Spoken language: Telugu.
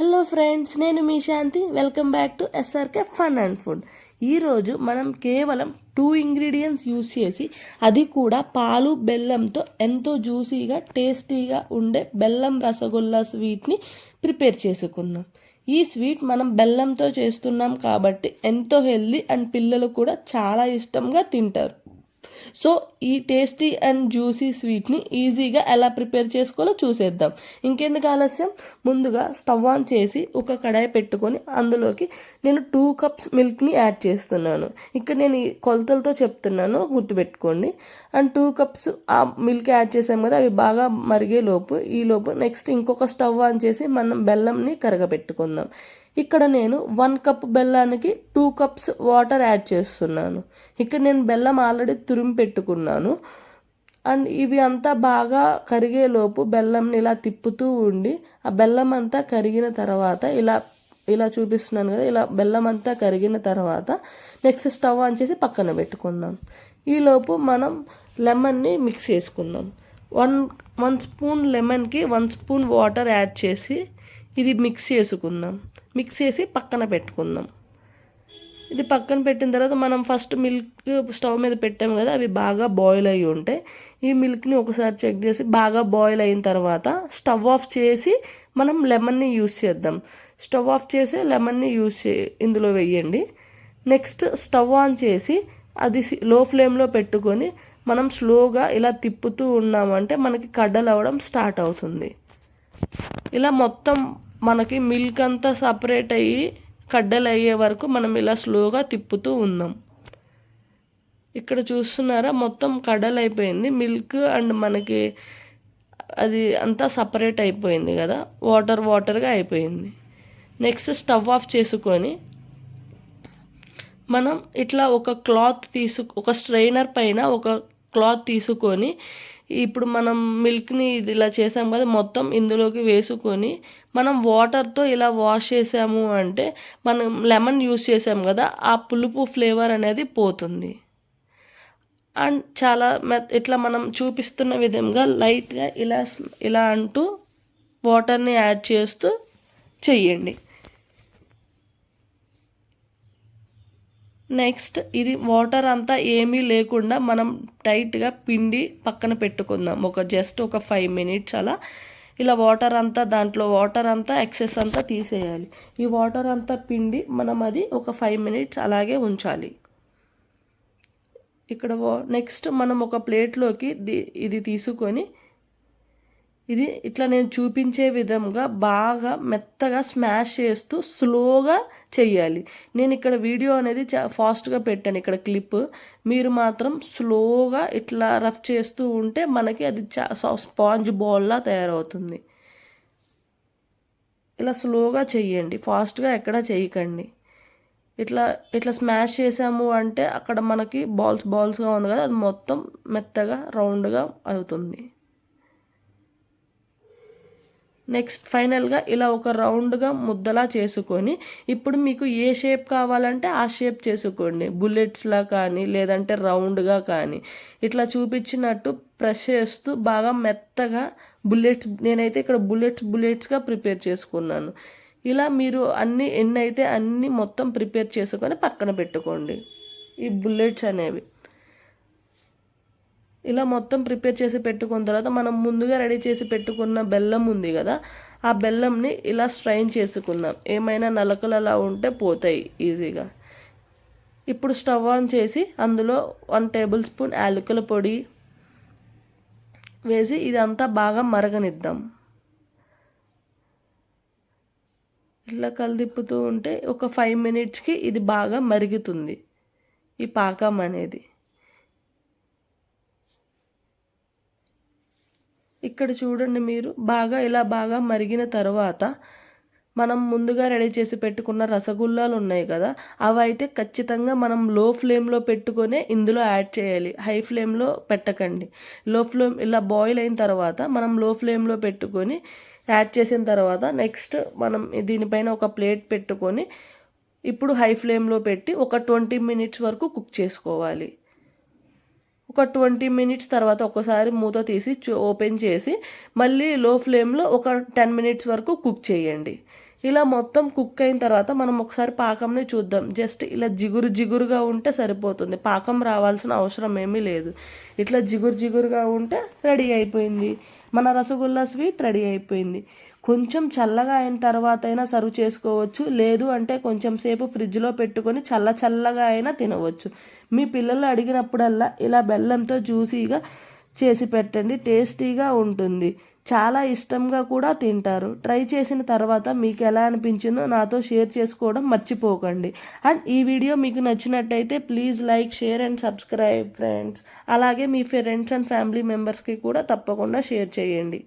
హలో ఫ్రెండ్స్ నేను మీ శాంతి. Welcome back to SRK fun and food ఈరోజు మనం కేవలం టూ ఇంగ్రీడియంట్స్ యూస్ చేసి అది కూడా పాలు బెల్లంతో ఎంతో జ్యూసీగా టేస్టీగా ఉండే బెల్లం రసగుల్లా స్వీట్ని ప్రిపేర్ చేసుకుందాం. ఈ స్వీట్ మనం బెల్లంతో చేస్తున్నాం కాబట్టి ఎంతో హెల్దీ అండ్ పిల్లలు కూడా చాలా ఇష్టంగా తింటారు. సో ఈ టేస్టీ అండ్ జ్యూసీ స్వీట్ని ఈజీగా ఎలా ప్రిపేర్ చేసుకోవాలో చూసేద్దాం. ఇంకెందుకు ఆలస్యం? ముందుగా స్టవ్ ఆన్ చేసి ఒక కడాయి పెట్టుకొని అందులోకి నేను టూ కప్స్ మిల్క్ని యాడ్ చేస్తున్నాను. ఇక్కడ నేను ఈ కొలతలతో చెప్తున్నాను గుర్తుపెట్టుకోండి. అండ్ టూ కప్స్ ఆ మిల్క్ యాడ్ చేసాం కదా అవి బాగా మరిగే లోపు ఈ లోపు నెక్స్ట్ ఇంకొక స్టవ్ ఆన్ చేసి మనం బెల్లంని కరగబెట్టుకుందాం ఇక్కడ నేను వన్ కప్ బెల్లానికి టూ కప్స్ వాటర్ యాడ్ చేస్తున్నాను. ఇక్కడ నేను బెల్లం ఆల్రెడీ తురిమి పెట్టుకున్నాను. అండ్ ఇవి అంతా బాగా కరిగేలోపు బెల్లంని ఇలా తిప్పుతూ ఉండి ఆ బెల్లం అంతా కరిగిన తర్వాత ఇలా ఇలా చూపిస్తున్నాను కదా ఇలా బెల్లం అంతా కరిగిన తర్వాత నెక్స్ట్ స్టవ్ ఆన్ చేసి పక్కన పెట్టుకుందాం. ఈలోపు మనం లెమన్ని మిక్స్ చేసుకుందాం. వన్ వన్ స్పూన్ లెమన్కి వన్ స్పూన్ వాటర్ యాడ్ చేసి ఇది మిక్స్ చేసుకుందాం. మిక్స్ చేసి పక్కన పెట్టుకుందాం. ఇది పక్కన పెట్టిన తర్వాత మనం ఫస్ట్ మిల్క్ స్టవ్ మీద పెట్టాము కదా అవి బాగా బాయిల్ అయ్యి ఉంటాయి ఈ మిల్క్ని ఒకసారి చెక్ చేసి బాగా బాయిల్ అయిన తర్వాత స్టవ్ ఆఫ్ చేసి మనం లెమన్ని యూస్ చేద్దాం. స్టవ్ ఆఫ్ చేసి లెమన్ని యూస్ చే ఇందులో వేయండి. నెక్స్ట్ స్టవ్ ఆన్ చేసి అది లో ఫ్లేమ్లో పెట్టుకొని మనం స్లోగా ఇలా తిప్పుతూ ఉన్నామంటే మనకి కడ్డలు అవ్వడం స్టార్ట్ అవుతుంది. ఇలా మొత్తం మనకి మిల్క్ అంతా సపరేట్ అయ్యి కడ్డలు అయ్యే వరకు మనం ఇలా స్లోగా తిప్పుతూ ఉందాం ఇక్కడ చూస్తున్నారా? మొత్తం కడలు అయిపోయింది మిల్క్ అండ్ మనకి అది అంతా సపరేట్ అయిపోయింది కదా. వాటర్ వాటర్గా అయిపోయింది. నెక్స్ట్ స్టవ్ ఆఫ్ చేసుకొని మనం ఇట్లా ఒక క్లాత్ తీసు ఒక స్ట్రైనర్ పైన ఒక క్లాత్ తీసుకొని ఇప్పుడు మనం మిల్క్ని ఇది ఇలా చేసాం కదా మొత్తం ఇందులోకి వేసుకొని మనం వాటర్తో ఇలా వాష్ చేసాము అంటే మనం లెమన్ యూస్ చేసాం కదా ఆ పులుపు ఫ్లేవర్ అనేది పోతుంది. అండ్ చాలా మె ఇట్లా మనం చూపిస్తున్న విధంగా లైట్గా ఇలా ఇలా అంటూ వాటర్ని యాడ్ చేస్తూ చెయ్యండి. నెక్స్ట్ ఇది వాటర్ అంతా ఏమీ లేకుండా మనం టైట్గా పిండి పక్కన పెట్టుకుందాం. ఒక జస్ట్ ఒక ఫైవ్ మినిట్స్ అలా. ఇలా వాటర్ అంతా దాంట్లో వాటర్ అంతా ఎక్సెస్ అంతా తీసేయాలి. ఈ వాటర్ అంతా పిండి మనం అది ఒక ఫైవ్ మినిట్స్ అలాగే ఉంచాలి. ఇక్కడ నెక్స్ట్ మనం ఒక ప్లేట్లోకి ఇది తీసుకొని ఇది ఇట్లా నేను చూపించే విధంగా బాగా మెత్తగా స్మాష్ చేస్తూ స్లోగా చెయ్యాలి. నేను ఇక్కడ వీడియో అనేది చా ఫాస్ట్గా పెట్టాను ఇక్కడ క్లిప్. మీరు మాత్రం స్లోగా ఇట్లా రఫ్ చేస్తూ ఉంటే మనకి అది చా స్పాంజ్ బాల్లా తయారవుతుంది. ఇలా స్లోగా చెయ్యండి. ఫాస్ట్గా ఎక్కడ చేయకండి ఇట్లా ఇట్లా స్మాష్ చేసాము అంటే అక్కడ మనకి బాల్స్ బాల్స్గా ఉంది కదా అది మొత్తం మెత్తగా రౌండ్గా అవుతుంది. నెక్స్ట్ ఫైనల్గా ఇలా ఒక రౌండ్గా ముద్దలా చేసుకొని ఇప్పుడు మీకు ఏ షేప్ కావాలంటే ఆ షేప్ చేసుకోండి. బుల్లెట్స్లా కానీ లేదంటే రౌండ్గా కానీ. ఇట్లా చూపించినట్టు ప్రెస్ చేస్తూ బాగా మెత్తగా బుల్లెట్స్ నేనైతే ఇక్కడ బుల్లెట్స్ బుల్లెట్స్గా ప్రిపేర్ చేసుకున్నాను. ఇలా మీరు అన్ని ఎన్ని అయితే అన్ని మొత్తం ప్రిపేర్ చేసుకొని పక్కన పెట్టుకోండి. ఈ బుల్లెట్స్ అనేవి. ఇలా మొత్తం ప్రిపేర్ చేసి పెట్టుకున్న తర్వాత మనం ముందుగా రెడీ చేసి పెట్టుకున్న బెల్లం ఉంది కదా ఆ బెల్లంని ఇలా స్ట్రైన్ చేసుకుందాం. ఏమైనా నలకలు అలా ఉంటే పోతాయి ఈజీగా. ఇప్పుడు స్టవ్ ఆన్ చేసి అందులో వన్ టేబుల్ స్పూన్ యాలకుల పొడి వేసి ఇదంతా బాగా మరగనిద్దాం. ఇలా కలిదిప్పుతూ ఉంటే ఒక ఫైవ్ మినిట్స్కి ఇది బాగా మరుగుతుంది ఈ పాకం అనేది. ఇక్కడ చూడండి మీరు. బాగా ఇలా బాగా మరిగిన తర్వాత మనం ముందుగా రెడీ చేసి పెట్టుకున్న రసగుల్లాలు ఉన్నాయి కదా అవి అయితే ఖచ్చితంగా మనం లో ఫ్లేమ్లో పెట్టుకొనే ఇందులో యాడ్ చేయాలి. హై ఫ్లేమ్లో పెట్టకండి. లో ఫ్లేమ్ ఇలా బాయిల్ అయిన తర్వాత మనం లో ఫ్లేమ్లో పెట్టుకొని యాడ్ చేసిన తర్వాత నెక్స్ట్ మనం దీనిపైన ఒక ప్లేట్ పెట్టుకొని ఇప్పుడు హై ఫ్లేమ్లో పెట్టి ఒక ట్వంటీ మినిట్స్ వరకు కుక్ చేసుకోవాలి. ఒక ట్వంటీ మినిట్స్ తర్వాత ఒకసారి మూత తీసి ఓపెన్ చేసి మళ్ళీ లో ఫ్లేమ్లో ఒక టెన్ మినిట్స్ వరకు కుక్ చేయండి. ఇలా మొత్తం కుక్ అయిన తర్వాత మనం ఒకసారి పాకంని చూద్దాం. జస్ట్ ఇలా జిగురు జిగురుగా ఉంటే సరిపోతుంది. పాకం రావాల్సిన అవసరం ఏమీ లేదు. ఇట్లా జిగురు జిగురుగా ఉంటే రెడీ అయిపోయింది. మన రసగుల్లా స్వీట్ రెడీ అయిపోయింది. కొంచెం చల్లగా అయిన తర్వాత అయినా సర్వ్ చేసుకోవచ్చు. లేదు అంటే కొంచెం సేపు ఫ్రిడ్జ్లో పెట్టుకొని చల్ల చల్లగా అయినా తినవచ్చు. మీ పిల్లలు అడిగినప్పుడల్లా ఇలా బెల్లంతో జ్యూసీగా చేసి పెట్టండి. టేస్టీగా ఉంటుంది. చాలా ఇష్టంగా కూడా తింటారు. ట్రై చేసిన తర్వాత మీకు ఎలా అనిపించిందో నాతో షేర్ చేసుకోవడం మర్చిపోకండి. అండ్ ఈ వీడియో మీకు నచ్చినట్టయితే please like share and subscribe friends. అలాగే మీ ఫ్రెండ్స్ అండ్ ఫ్యామిలీ మెంబర్స్కి కూడా తప్పకుండా షేర్ చేయండి.